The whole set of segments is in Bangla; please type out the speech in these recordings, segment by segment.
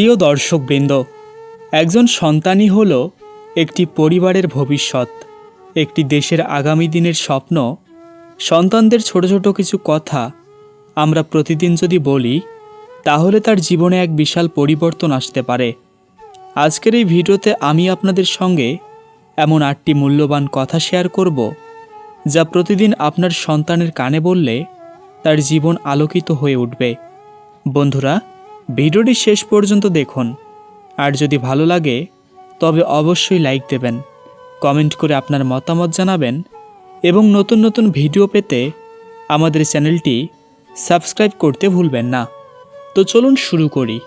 প্রিয় দর্শকবৃন্দ, একজন সন্তানই হল একটি পরিবারের ভবিষ্যৎ, একটি দেশের আগামী দিনের স্বপ্ন। সন্তানদের ছোট ছোট কিছু কথা আমরা প্রতিদিন যদি বলি, তাহলে তার জীবনে এক বিশাল পরিবর্তন আসতে পারে। আজকের এই ভিডিওতে আমি আপনাদের সঙ্গে এমন আটটি মূল্যবান কথা শেয়ার করব, যা প্রতিদিন আপনার সন্তানের কানে বললে তার জীবন আলোকিত হয়ে উঠবে। বন্ধুরা ভিডিওটি শেষ পর্যন্ত দেখুন। আর যদি ভালো লাগে, তবে অবশ্যই লাইক দেবেন, কমেন্ট করে আপনার মতামত জানাবেন এবং নতুন নতুন ভিডিও পেতে আমাদের চ্যানেলটি সাবস্ক্রাইব করতে ভুলবেন না। তো চলুন শুরু করি।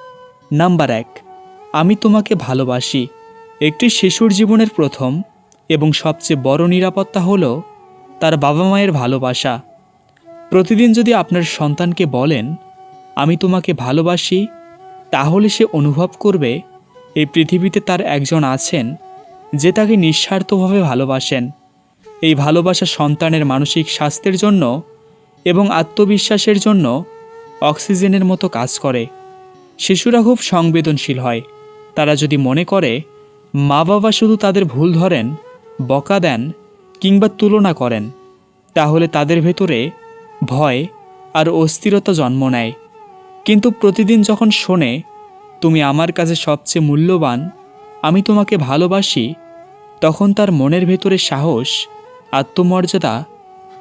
নাম্বার এক, আমি তোমাকে ভালোবাসি। একটি শিশুর জীবনের প্রথম এবং সবচেয়ে বড় নিরাপত্তা হলো তার বাবা মায়ের ভালোবাসা। প্রতিদিন যদি আপনার সন্তানকে বলেন আমি তোমাকে ভালোবাসি, তাহলে সে অনুভব করবে, এই পৃথিবীতে তার একজন আছেন, যে তাকে নিঃস্বার্থভাবে ভালোবাসেন। এই ভালোবাসা সন্তানের মানসিক স্বাস্থ্যের জন্য এবং আত্মবিশ্বাসের জন্য অক্সিজেনের মতো কাজ করে। শিশুরা খুব সংবেদনশীল হয়। তারা যদি মনে করে মা বাবা শুধু তাদের ভুল ধরেন, বকা দেন, কিংবা তুলনা করেন, তাহলে তাদের ভেতরে ভয় আর অস্থিরতা জন্ম নেয়। কিন্তু প্রতিদিন যখন শোনে, তুমি আমার কাছে সবচেয়ে মূল্যবান, আমি তোমাকে ভালোবাসি, তখন তার মনের ভেতরে সাহস, আত্মমর্যাদা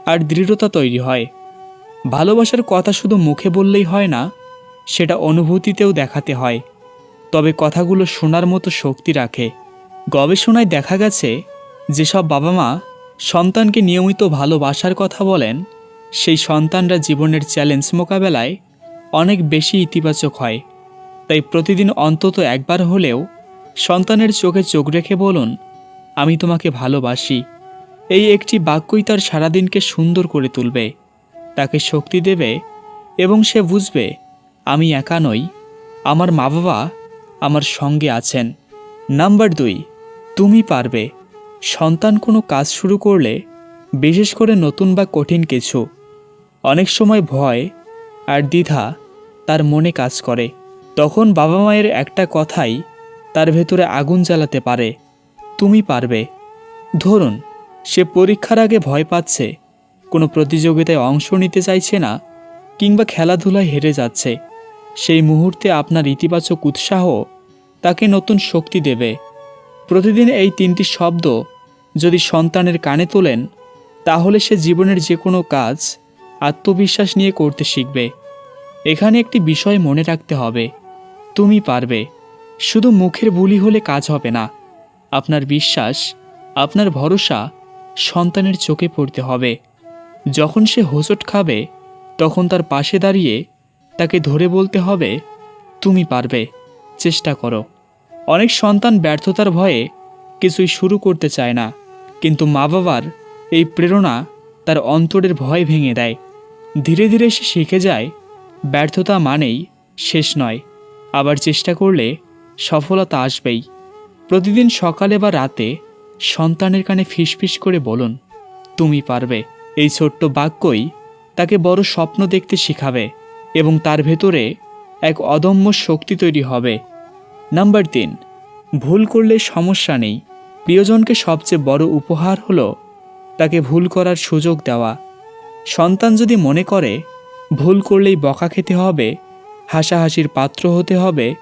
আর দৃঢ়তা তৈরি হয়। ভালোবাসার কথা শুধু মুখে বললেই হয় না, সেটা অনুভূতিতেও দেখাতে হয়। তবে কথাগুলো শোনার মতো শক্তি রাখে। গবেষণায় দেখা গেছে যেসব বাবা মা সন্তানকে নিয়মিত ভালোবাসার কথা বলেন, সেই সন্তানরা জীবনের চ্যালেঞ্জ মোকাবেলায় অনেক বেশি ইতিবাচক হয়। তাই প্রতিদিন অন্তত একবার হলেও সন্তানের চোখে চোখ রেখে বলুন, আমি তোমাকে ভালোবাসি। এই একটি বাক্যই তার সারাদিনকে সুন্দর করে তুলবে। তাকে শক্তি দেবে এবং সে বুঝবে, আমি একা নই। আমার মা বাবা আমার সঙ্গে আছেন। নাম্বার দুই, তুমি পারবে। সন্তান কোনো কাজ শুরু করলে, বিশেষ করে নতুন বা কঠিন কিছু। অনেক সময় ভয় আর দ্বিধা তার মনে কাজ করে। তখন বাবা মায়ের একটা কথাই তার ভেতরে আগুন জ্বালাতে পারে। তুমি পারবে। ধরুন, সে পরীক্ষার আগে ভয় পাচ্ছে, কোনো প্রতিযোগিতায় অংশ নিতে চাইছে না, কিংবা খেলাধুলায় হেরে যাচ্ছে। সেই মুহূর্তে আপনার ইতিবাচক উৎসাহ তাকে নতুন শক্তি দেবে। প্রতিদিন এই তিনটি শব্দ যদি সন্তানের কানে তোলেন, তাহলে সে জীবনের যে কোনো কাজ আত্মবিশ্বাস নিয়ে করতে শিখবে। এখানে একটি বিষয় মনে রাখতে হবে। তুমি পারবে। শুধু মুখের বুলি হলে কাজ হবে না। আপনার বিশ্বাস, আপনার ভরসা সন্তানের চোখে পড়তে হবে। যখন সে হোঁচট খাবে, তখন তার পাশে দাঁড়িয়ে তাকে ধরে বলতে হবে, তুমি পারবে। চেষ্টা করো। অনেক সন্তান ব্যর্থতার ভয়ে কিছুই শুরু করতে চায় না। কিন্তু মা বাবার এই প্রেরণা তার অন্তরের ভয় ভেঙে দেয়। ধীরে ধীরে সে শিখে যায় ব্যর্থতা মানেই শেষ নয়, আবার চেষ্টা করলে সফলতা আসবেই। প্রতিদিন সকালে বা রাতে সন্তানের কানে ফিসফিস করে বলুন, তুমি পারবে। এই ছোট্ট বাক্যই তাকে বড় স্বপ্ন দেখতে শিখাবে এবং তার ভেতরে এক অদম্য শক্তি তৈরি হবে। নাম্বার তিন, ভুল করলে সমস্যা নেই। প্রিয়জনকে সবচেয়ে বড় উপহার হলো তাকে ভুল করার সুযোগ দেওয়া। সন্তান যদি মনে করে ভুল করলেই বকা খেতে হবে, হাসাহাসির পাত্র হতে হবে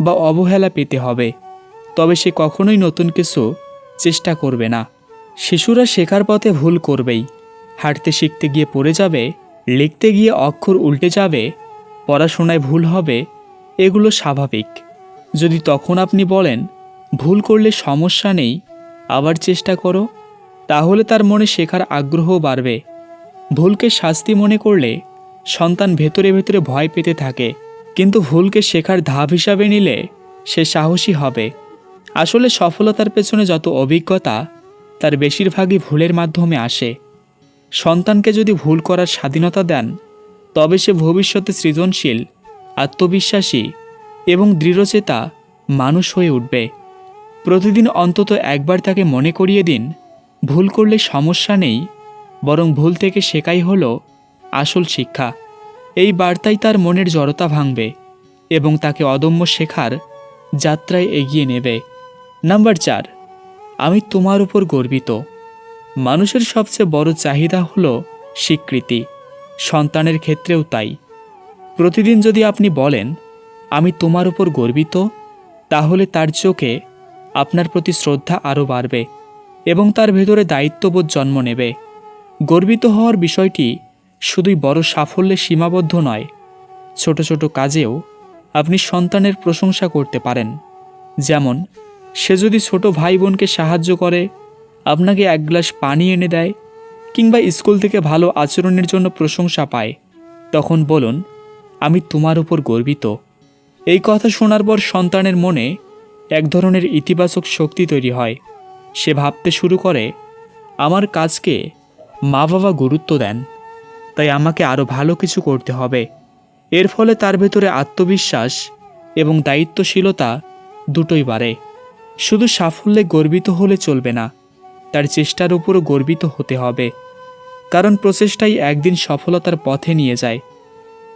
বা অবহেলা পেতে হবে। তবে সে কখনোই নতুন কিছু চেষ্টা করবে না। শিশুরা শেখার পথে ভুল করবেই। হাঁটতে শিখতে গিয়ে পড়ে যাবে, লিখতে গিয়ে অক্ষর উল্টে যাবে, পড়াশোনায় ভুল হবে, এগুলো স্বাভাবিক। যদি তখন আপনি বলেন, ভুল করলে সমস্যা নেই, আবার চেষ্টা করো, তাহলে তার মনে শেখার আগ্রহ বাড়বে। ভুলকে শাস্তি মনে করলে সন্তান ভেতরে ভেতরে ভয় পেতে থাকে। কিন্তু ভুলকে শেখার ধাপ হিসাবে নিলে সে সাহসী হবে। আসলে সফলতার পেছনে যত অভিজ্ঞতা, তার বেশিরভাগই ভুলের মাধ্যমে আসে। সন্তানকে যদি ভুল করার স্বাধীনতা দেন, তবে সে ভবিষ্যতে সৃজনশীল, আত্মবিশ্বাসী এবং দৃঢ়চেতা মানুষ হয়ে উঠবে। প্রতিদিন অন্তত একবার তাকে মনে করিয়ে দিন, ভুল করলে সমস্যা নেই, বরং ভুল থেকে শেখাই হলো আসল শিক্ষা। এই বার্তাই তার মনের জড়তা ভাঙবে এবং তাকে অদম্য শেখার যাত্রায় এগিয়ে নেবে। নাম্বার চার, আমি তোমার উপর গর্বিত। মানুষের সবচেয়ে বড় চাহিদা হলো স্বীকৃতি। সন্তানের ক্ষেত্রেও তাই। প্রতিদিন যদি আপনি বলেন, আমি তোমার উপর গর্বিত, তাহলে তার চোখে আপনার প্রতি শ্রদ্ধা আরও বাড়বে এবং তার ভেতরে দায়িত্ববোধ জন্ম নেবে। গর্বিত হওয়ার বিষয়টি শুধুই বড় সাফল্যে সীমাবদ্ধ নয়। ছোট ছোট কাজেও আপনি সন্তানের প্রশংসা করতে পারেন। যেমন, সে যদি ছোট ভাই বোনকে সাহায্য করে, আপনাকে এক গ্লাস পানি এনে দেয় কিংবা স্কুল থেকে ভালো আচরণের জন্য প্রশংসা পায়, তখন বলুন, আমি তোমার উপর গর্বিত। এই কথা শোনার পর সন্তানের মনে এক ধরনের ইতিবাচক শক্তি তৈরি হয়। সে ভাবতে শুরু করে, আমার কাজকে মা বাবা গুরুত্ব দেন। তাই আমাকে আরও ভালো কিছু করতে হবে। এর ফলে তার ভেতরে আত্মবিশ্বাস এবং দায়িত্বশীলতা দুটোই বাড়ে। শুধু সাফল্যে গর্বিত হলে চলবে না, তার চেষ্টার উপরও গর্বিত হতে হবে। কারণ প্রচেষ্টাই একদিন সফলতার পথে নিয়ে যায়।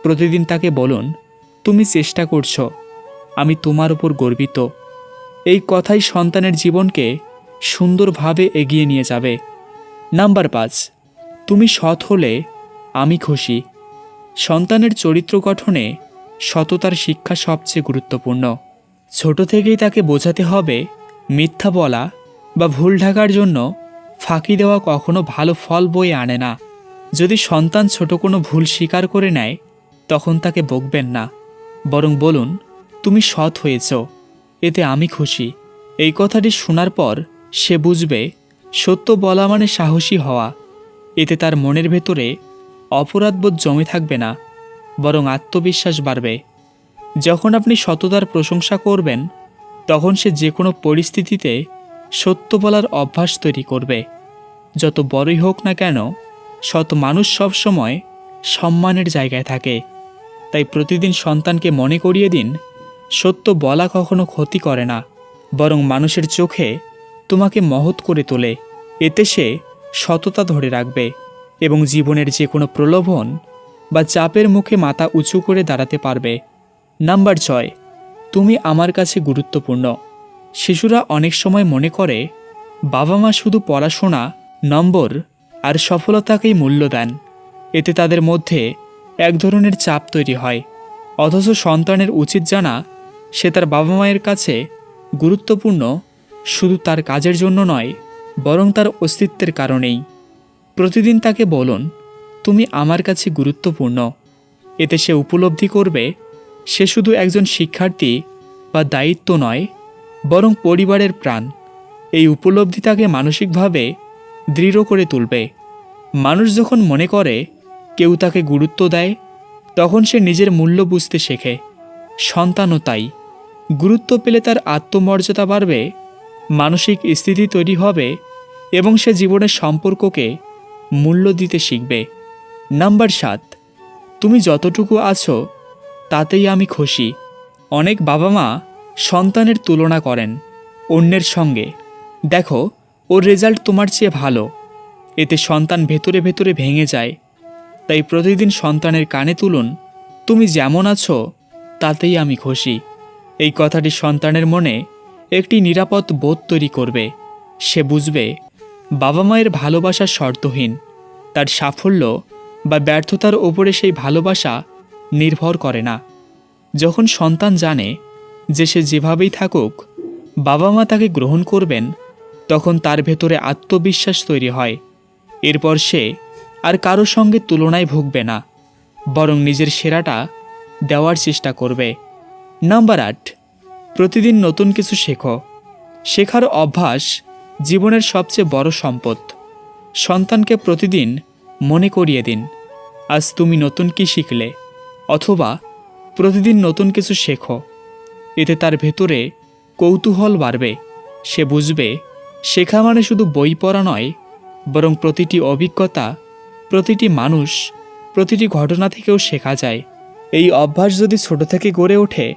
প্রতিদিন তাকে বলুন, তুমি চেষ্টা করছ, আমি তোমার উপর গর্বিত। এই কথাই সন্তানের জীবনকে সুন্দরভাবে এগিয়ে নিয়ে যাবে। নাম্বার পাঁচ, তুমি সৎ হলে আমি খুশি। সন্তানের চরিত্র গঠনে সততার শিক্ষা সবচেয়ে গুরুত্বপূর্ণ। ছোট থেকেই তাকে বোঝাতে হবে মিথ্যা বলা বা ভুল ঢাকার জন্য ফাঁকি দেওয়া কখনো ভালো ফল বয়ে আনে না। যদি সন্তান ছোট কোনো ভুল স্বীকার করে নেয়, তখন তাকে বকবেন না। বরং বলুন, তুমি সৎ হয়েছ, এতে আমি খুশি। এই কথাটি শোনার পর সে বুঝবে, সত্য বলা মানে সাহসী হওয়া। এতে তার মনের ভেতরে অপরাধবোধ জমে থাকবে না, বরং আত্মবিশ্বাস বাড়বে। যখন আপনি সততার প্রশংসা করবেন, তখন সে যে কোনো পরিস্থিতিতে সত্য বলার অভ্যাস তৈরি করবে। যত বড়ই হোক না কেন শত মানুষ সবসময় সম্মানের জায়গায় থাকে। তাই প্রতিদিন সন্তানকে মনে করিয়ে দিন, সত্য বলা কখনো ক্ষতি করে না, বরং মানুষের চোখে তোমাকে মহৎ করে তোলে। এতে সে সততা ধরে রাখবে। এবং জীবনের যে কোনো প্রলোভন বা চাপের মুখে মাথা উঁচু করে দাঁড়াতে পারবে। নাম্বার ছয়, তুমি আমার কাছে গুরুত্বপূর্ণ। শিশুরা অনেক সময় মনে করে, বাবা মা শুধু পড়াশোনা, নম্বর আর সফলতাকেই মূল্য দেন। এতে তাদের মধ্যে এক ধরনের চাপ তৈরি হয়। অথচ সন্তানের উচিত জানা, সে তার বাবা মায়ের কাছে গুরুত্বপূর্ণ শুধু তার কাজের জন্য নয়, বরং তার অস্তিত্বের কারণেই। প্রতিদিন তাকে বলুন, তুমি আমার কাছে গুরুত্বপূর্ণ। এতে সে উপলব্ধি করবে, সে শুধু একজন শিক্ষার্থী বা দায়িত্ব নয়, বরং পরিবারের প্রাণ। এই উপলব্ধি তাকে মানসিকভাবে দৃঢ় করে তুলবে। মানুষ যখন মনে করে কেউ তাকে গুরুত্ব দেয়, তখন সে নিজের মূল্য বুঝতে শেখে। সন্তানও তাই। গুরুত্ব পেলে তার আত্মমর্যাদা বাড়বে, মানসিক স্থিতি তৈরি হবে এবং সে জীবনের সম্পর্ককে মূল্য দিতে শিখবে। নাম্বার সাত, তুমি যতটুকু আছো, তাতেই আমি খুশি। অনেক বাবা মা সন্তানের তুলনা করেন অন্যের সঙ্গে। দেখো, ওর রেজাল্ট তোমার চেয়ে ভালো। এতে সন্তান ভেতরে ভেতরে ভেঙে যায়। তাই প্রতিদিন সন্তানের কানে তুলুন, তুমি যেমন আছো, তাতেই আমি খুশি। এই কথাটি সন্তানের মনে একটি নিরাপদ বোধ তৈরি করবে। সে বুঝবে বাবা মায়ের ভালোবাসা শর্তহীন। তার সাফল্য বা ব্যর্থতার ওপরে সেই ভালোবাসা নির্ভর করে না। যখন সন্তান জানে যে সে যেভাবেই থাকুক, বাবা মা তাকে গ্রহণ করবেন, তখন তার ভেতরে আত্মবিশ্বাস তৈরি হয়। এরপর সে আর কারও সঙ্গে তুলনায় ভুগবে না, বরং নিজের সেরাটা দেওয়ার চেষ্টা করবে। নাম্বার আট, প্রতিদিন নতুন কিছু শেখো। শেখার অভ্যাস জীবনের সবচেয়ে বড় সম্পদ। সন্তানকে প্রতিদিন মনে করিয়ে দিন, আজ তুমি নতুন কি শিখলে? অথবা, প্রতিদিন নতুন কিছু শেখো। এতে তার ভেতরে কৌতূহল বাড়বে। সে বুঝবে, শেখা মানে শুধু বই পড়া নয়, বরং প্রতিটি অভিজ্ঞতা, প্রতিটি মানুষ, প্রতিটি ঘটনা থেকেও শেখা যায়। এই অভ্যাস যদি ছোট থেকে গড়ে ওঠে,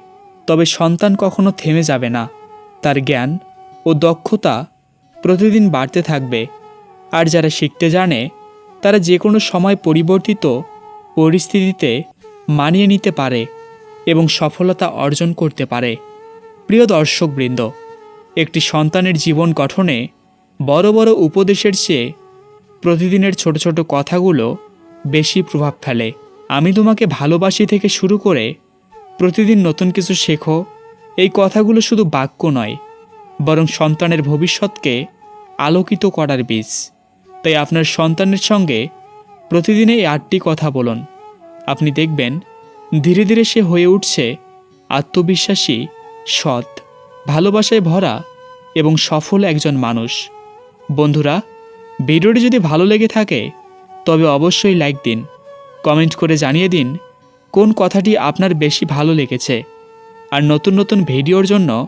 তবে সন্তান কখনো থেমে যাবে না। তার জ্ঞান ও দক্ষতা প্রতিদিন বাড়তে থাকবে। আর যারা শিখতে জানে, তারা যে কোনো সময় পরিবর্তিত পরিস্থিতিতে মানিয়ে নিতে পারে এবং সফলতা অর্জন করতে পারে। প্রিয় দর্শকবৃন্দ, একটি সন্তানের জীবন গঠনে বড় বড় উপদেশের চেয়ে প্রতিদিনের ছোট ছোট কথাগুলো বেশি প্রভাব ফেলে। আমি তোমাকে ভালোবাসি থেকে শুরু করে প্রতিদিন নতুন কিছু শেখো, এই কথাগুলো শুধু বাক্য নয় বরং সন্তানের ভবিষ্যৎকে আলোকিত করার বীজ। তাই আপনার সন্তানের সঙ্গে প্রতিদিন এই আটটি কথা বলুন। আপনি দেখবেন, ধীরে ধীরে সে হয়ে উঠছে আত্মবিশ্বাসী, সৎ, ভালোবাসায় ভরা এবং সফল একজন মানুষ। বন্ধুরা, ভিডিওটি যদি ভালো লেগে থাকে, তবে অবশ্যই লাইক দিন। কমেন্ট করে জানিয়ে দিন, কোন কথাটি আপনার বেশি ভালো লেগেছে। আর নতুন নতুন ভিডিওর জন্য